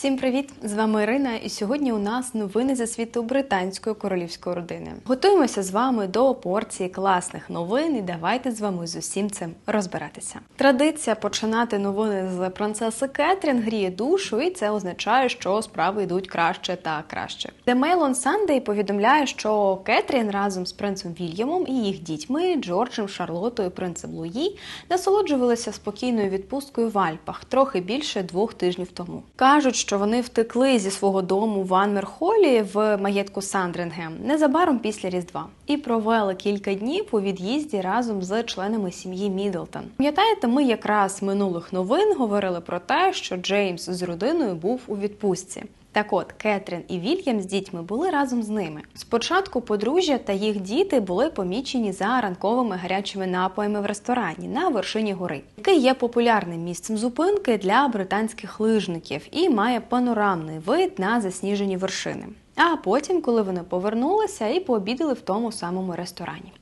Всім привіт! З вами Ірина, і сьогодні у нас новини за світу британської королівської родини. Готуємося з вами до порції класних новин. і Давайте з вами з усім цим розбиратися. Традиція починати новини з принцеси Кетрін гріє душу, і це означає, що справи йдуть краще та краще. The Mail on Sunday повідомляє, що Кетрін разом з принцем Вільямом і їх дітьми Джорджем, Шарлотою, принцем Луї насолоджувалися спокійною відпусткою в Альпах трохи більше двох тижнів тому. кажуть що вони втекли зі свого дому в Анмерхолі в маєтку Сандрингем незабаром після Різдва і провели кілька днів у від'їзді разом з членами сім'ї Мідлтон. Пам'ятаєте, ми якраз минулих новин говорили про те, що Джеймс з родиною був у відпустці. Так от Кетрін і Вільям з дітьми були разом з ними. Спочатку подружжя та їх діти були помічені за ранковими гарячими напоями в ресторані на вершині гори, який є популярним місцем зупинки для британських лижників і має панорамний вид на засніжені вершини. А потім, коли вони повернулися і пообідали в тому самому ресторані.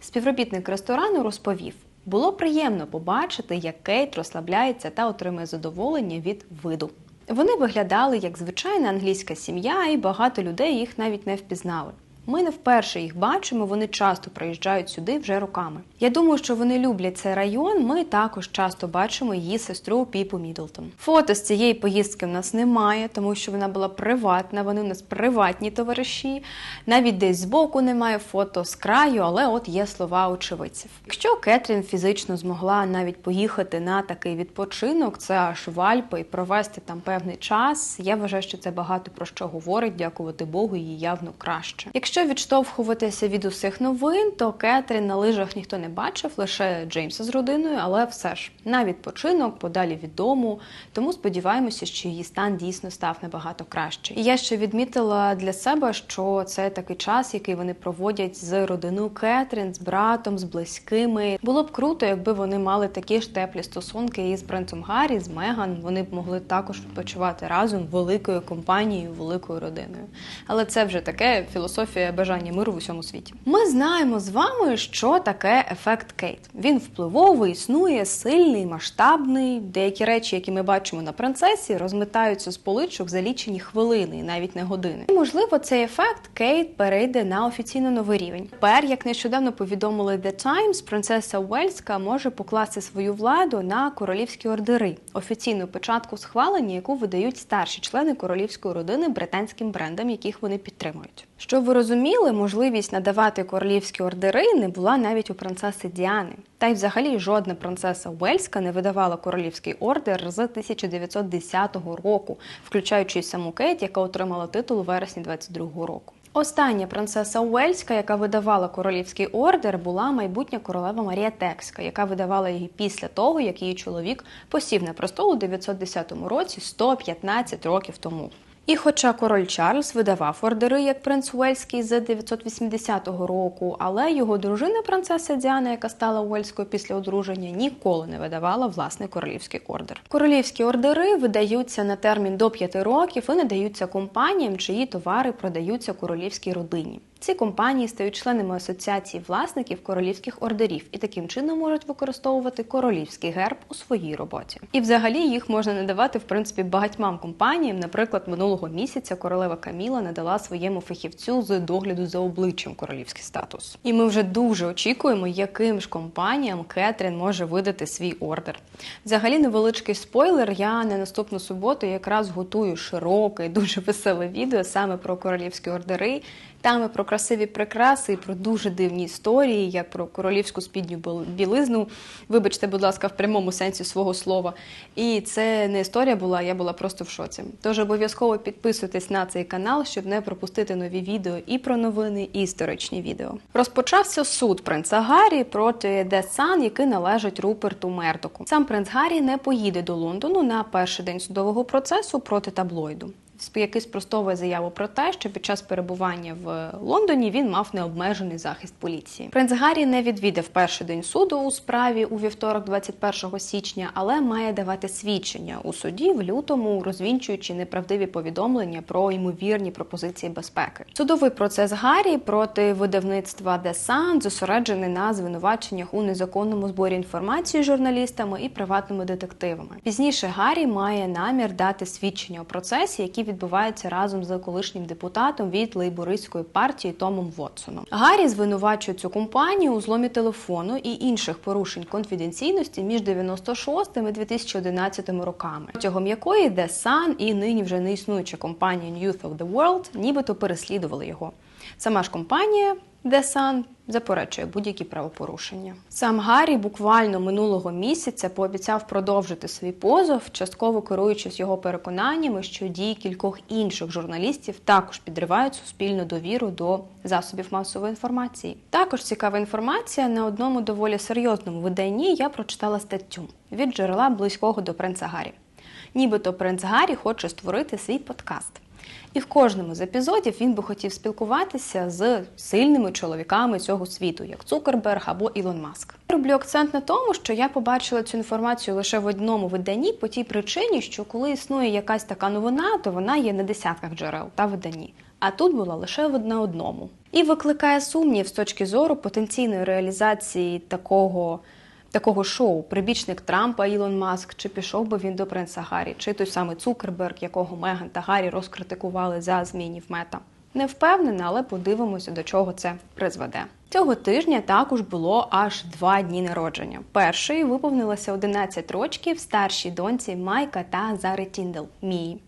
Співробітник ресторану розповів. Було приємно побачити, як Кейт розслабляється та отримує задоволення від виду. Вони виглядали як звичайна англійська сім'я, і багато людей їх навіть не впізнали. Ми не вперше їх бачимо, вони часто приїжджають сюди вже роками. Я думаю, що вони люблять цей район. Ми також часто бачимо її сестру Піпу Мідлтон. Фото з цієї поїздки в нас немає, тому що вона була приватна. Вони в нас приватні товариші. Навіть десь збоку немає фото з краю, але от є слова очевидців. Якщо Кетрін фізично змогла навіть поїхати на такий відпочинок, це аж в Альпи і провести там певний час. Я вважаю, що це багато про що говорить, дякувати Богу, їй явно краще. Якщо Якщо відштовхуватися від усіх новин, то Кетрін на лижах ніхто не бачив, лише Джеймса з родиною, але все ж на відпочинок, подалі від дому. Тому сподіваємося, що її стан дійсно став набагато краще. І я ще відмітила для себе, що це такий час, який вони проводять з родиною Кетрін, з братом, з близькими. Було б круто, якби вони мали такі ж теплі стосунки із принцем Гаррі, з Меган. Вони б могли також відпочивати разом великою компанією, великою родиною. Але це вже таке філософія бажання миру в усьому світі. Ми знаємо з вами, що таке ефект Кейт. Він впливовий, існує, сильний, масштабний. Деякі речі, які ми бачимо на принцесі, розмитаються з поличок за лічені хвилини і навіть не години. І, можливо, цей ефект Кейт перейде на офіційно новий рівень. Тепер, як нещодавно повідомили The Times, принцеса Уельська може покласти свою владу на королівські ордери, офіційну печатку схвалення, яку видають старші члени королівської родини британським брендам, яких вони підтримують. Що ви розуміли, можливість надавати королівські ордери не була навіть у принцеси Діани. Та й взагалі жодна принцеса Уельська не видавала королівський ордер з 1910 року, включаючи саму Кейт, яка отримала титул у вересні 22 року. Остання принцеса Уельська, яка видавала королівський ордер, була майбутня королева Марія Текська, яка видавала її після того, як її чоловік посів на престол у 910 році 115 років тому. І, хоча король Чарльз видавав ордери як принц Уельський з 980 року, але його дружина принцеса Діана, яка стала Уельською після одруження, ніколи не видавала власний королівський ордер. Королівські ордери видаються на термін до 5 років і надаються компаніям, чиї товари продаються королівській родині. Ці компанії стають членами асоціації власників королівських ордерів і таким чином можуть використовувати королівський герб у своїй роботі. І взагалі їх можна надавати в принципі багатьмам компаніям. Наприклад, минулого місяця королева Каміла надала своєму фахівцю з догляду за обличчям королівський статус. І ми вже дуже очікуємо, яким ж компаніям Кетрін може видати свій ордер. Взагалі, невеличкий спойлер. Я на наступну суботу якраз готую широке, дуже веселе відео саме про королівські ордери. Там про красиві прикраси, і про дуже дивні історії, як про королівську спідню білизну. Вибачте, будь ласка, в прямому сенсі свого слова. І це не історія була, я була просто в шоці. Тож обов'язково підписуйтесь на цей канал, щоб не пропустити нові відео і про новини, і історичні відео. Розпочався суд принца Гаррі проти Де Сан, який належить Руперту Мердоку. Сам принц Гаррі не поїде до Лондону на перший день судового процесу проти таблоїду. Який спростовує заяву про те, що під час перебування в Лондоні він мав необмежений захист поліції. Принц Гаррі не відвідав перший день суду у справі у вівторок, 21 січня, але має давати свідчення у суді в лютому, розвінчуючи неправдиві повідомлення про ймовірні пропозиції безпеки. Судовий процес Гаррі проти видавництва The Sun зосереджений на звинуваченнях у незаконному зборі інформації журналістами і приватними детективами. Пізніше Гаррі має намір дати свідчення у процесі, який відбувається разом з колишнім депутатом від лейбористської партії Томом Вотсоном. Гаррі звинувачує цю компанію у зломі телефону і інших порушень конфіденційності між 96 і 2011 роками, протягом якої The Sun і нині вже не існуюча компанія Youth of the World нібито переслідували його. Сама ж компанія The Sun заперечує будь-які правопорушення. Сам Гаррі буквально минулого місяця пообіцяв продовжити свій позов, частково керуючись його переконаннями, що дії кількох інших журналістів також підривають суспільну довіру до засобів масової інформації. Також цікава інформація на одному доволі серйозному виданні я прочитала статтю від джерела близького до принца Гаррі. Нібито принц Гаррі хоче створити свій подкаст. І в кожному з епізодів він би хотів спілкуватися з сильними чоловіками цього світу, як Цукерберг або Ілон Маск. Роблю акцент на тому, що я побачила цю інформацію лише в одному виданні по тій причині, що коли існує якась така новина, то вона є на десятках джерел та виданні. А тут була лише на одному. І викликає сумнів з точки зору потенційної реалізації такого такого шоу прибічник Трампа Ілон Маск, чи пішов би він до принца Гаррі, чи той самий Цукерберг, якого Меган та Гаррі розкритикували за змінів мета. Не впевнена, але подивимося, до чого це призведе. Цього тижня також було аж два дні народження. Перший виповнилося 11 років старшій доньці Майка та Зари Тіндел Мії.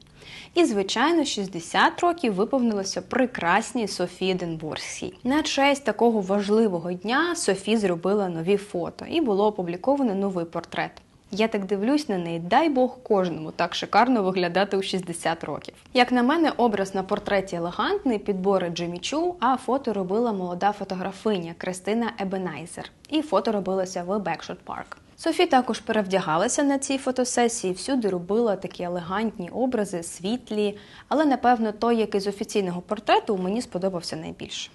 І, звичайно, 60 років виповнилося прекрасній Софії Денбурзькій. На честь такого важливого дня Софі зробила нові фото і було опубліковано новий портрет. Я так дивлюсь на неї, дай Бог кожному так шикарно виглядати у 60 років. Як на мене, образ на портреті елегантний, підбори Джимі Чу, а фото робила молода фотографиня Кристина Ебенайзер. І фото робилося в Бекшот Парк. Софі також перевдягалася на цій фотосесії, всюди робила такі елегантні образи, світлі, але напевно той, який з офіційного портрету, мені сподобався найбільше.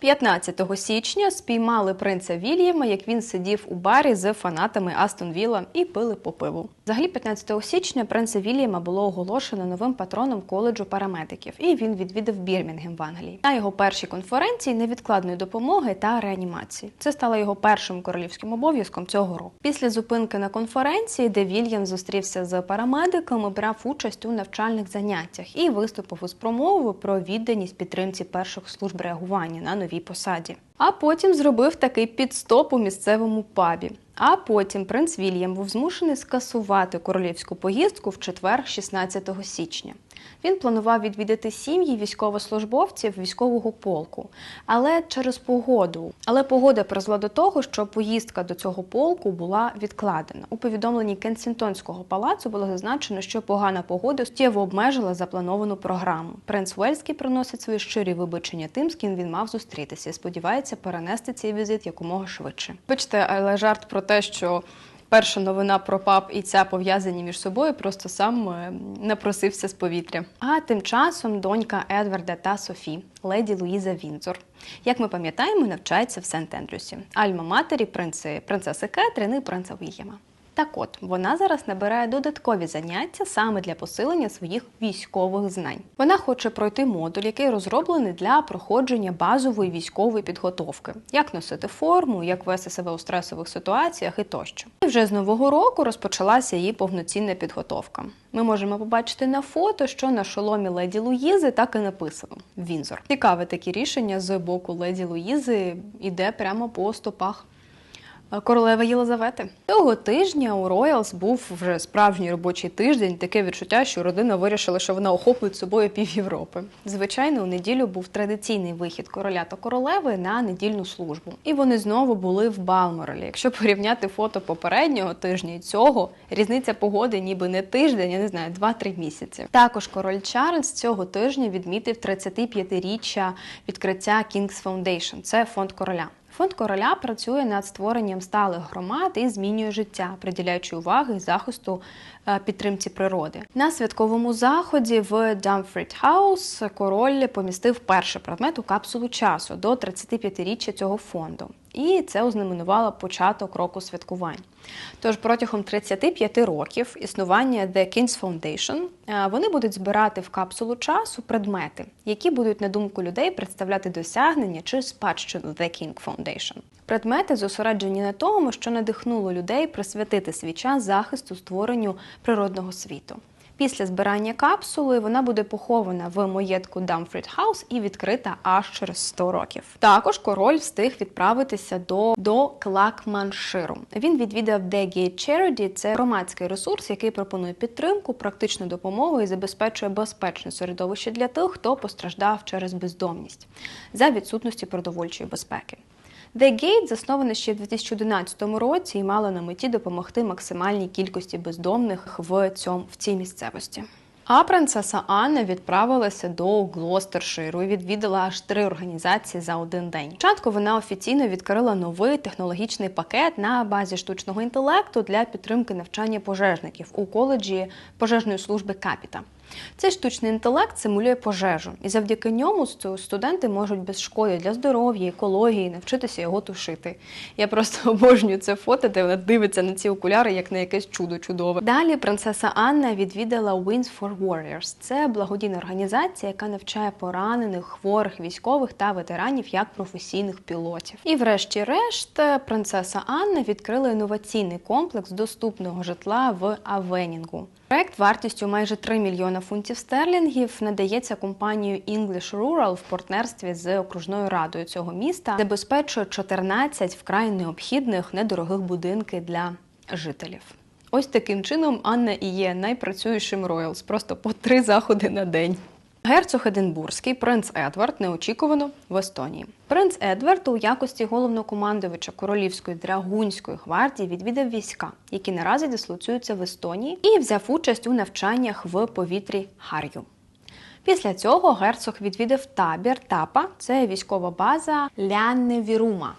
15 січня спіймали принца Вільяма, як він сидів у барі з фанатами Астон Вілла і пили по пиву. Взагалі, 15 січня принца Вільяма було оголошено новим патроном коледжу парамедиків, і він відвідав Бірмінгем в Англії на його першій конференції невідкладної допомоги та реанімації. Це стало його першим королівським обов'язком цього року. Після зупинки на конференції, де Вільям зустрівся з парамедиками, брав участь у навчальних заняттях і виступив із промовою про відданість підтримці перших служб реагування на новій посаді. А потім зробив такий підстоп у місцевому пабі. А потім принц Вільям був змушений скасувати королівську поїздку в четвер, 16 січня. Він планував відвідати сім'ї військовослужбовців військового полку, але через погоду. Але погода призвела до того, що поїздка до цього полку була відкладена. У повідомленні Кенсінгтонського палацу було зазначено, що погана погода суттєво обмежила заплановану програму. Принц Уельський приносить свої щирі вибачення тим, з ким він мав зустрітися. і Сподівається перенести цей візит якомога швидше. Бачите, але жарт про те, що перша новина про пап і ця пов'язані між собою, просто сам е, напросився з повітря. А тим часом донька Едварда та Софі, леді Луїза Вінзор, як ми пам'ятаємо, навчається в Сент-Ендрюсі, альма матері принци, принцеси Кетрини принца Вільяма. Так от вона зараз набирає додаткові заняття саме для посилення своїх військових знань. Вона хоче пройти модуль, який розроблений для проходження базової військової підготовки, як носити форму, як вести себе у стресових ситуаціях і тощо. І вже з нового року розпочалася її повноцінна підготовка. Ми можемо побачити на фото, що на шоломі леді Луїзи так і написано Вінзор. Цікаве таке рішення з боку леді Луїзи іде прямо по стопах королеви Єлизавети. Цього тижня у Роялс був вже справжній робочий тиждень. Таке відчуття, що родина вирішила, що вона охоплює собою пів Європи. Звичайно, у неділю був традиційний вихід короля та королеви на недільну службу. І вони знову були в Балморелі. Якщо порівняти фото попереднього тижня і цього, різниця погоди ніби не тиждень, я не знаю, 2-3 місяці. Також король Чарльз цього тижня відмітив 35-річчя відкриття King's Foundation. Це фонд короля. Фонд короля працює над створенням сталих громад і змінює життя, приділяючи уваги захисту е, підтримці природи. На святковому заході в Дамфрід Хаус король помістив перший предмет у капсулу часу до 35-річчя цього фонду. І це ознаменувало початок року святкувань. Тож протягом 35 років існування The King's Foundation е, вони будуть збирати в капсулу часу предмети, які будуть, на думку людей, представляти досягнення чи спадщину The King Foundation. Предмети зосереджені на тому, що надихнуло людей присвятити свій час захисту створенню природного світу. Після збирання капсули вона буде похована в маєтку Дамфрід Хаус і відкрита аж через 100 років. Також король встиг відправитися до, до Клакманширу. Він відвідав Gate Charity – це громадський ресурс, який пропонує підтримку, практичну допомогу і забезпечує безпечне середовище для тих, хто постраждав через бездомність за відсутності продовольчої безпеки. The Gate засноване ще в 2011 році і мало на меті допомогти максимальній кількості бездомних в цьому в цій місцевості. А принцеса Анна відправилася до Глостерширу і відвідала аж три організації за один день. Спочатку вона офіційно відкрила новий технологічний пакет на базі штучного інтелекту для підтримки навчання пожежників у коледжі пожежної служби Капіта. Цей штучний інтелект симулює пожежу, і завдяки ньому студенти можуть без шкоди для здоров'я, екології навчитися його тушити. Я просто обожнюю це фото, де вона дивиться на ці окуляри як на якесь чудо чудове. Далі принцеса Анна відвідала Wings for Warriors. Це благодійна організація, яка навчає поранених, хворих, військових та ветеранів як професійних пілотів. І, врешті-решт, принцеса Анна відкрила інноваційний комплекс доступного житла в Авенінгу. Проект вартістю майже 3 мільйона фунтів стерлінгів надається компанією English Rural в партнерстві з окружною радою цього міста, забезпечує 14 вкрай необхідних недорогих будинків для жителів. Ось таким чином Анна і є найпрацюючим Роялс, просто по три заходи на день. Герцог Единбурзький принц Едвард неочікувано в Естонії. Принц Едвард у якості головнокомандувача королівської драгунської гвардії відвідав війська, які наразі дислоцюються в Естонії, і взяв участь у навчаннях в повітрі Хар'ю. Після цього герцог відвідав табір Тапа, це військова база Лянневірума.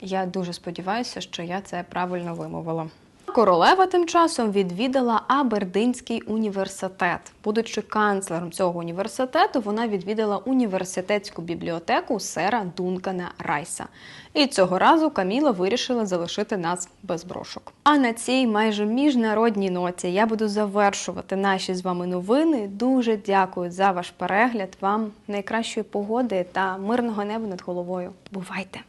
Я дуже сподіваюся, що я це правильно вимовила. Королева тим часом відвідала Абердинський університет. Будучи канцлером цього університету, вона відвідала університетську бібліотеку сера Дункана Райса. І цього разу Каміла вирішила залишити нас без брошок. А на цій майже міжнародній ноті я буду завершувати наші з вами новини. Дуже дякую за ваш перегляд. Вам найкращої погоди та мирного неба над головою. Бувайте!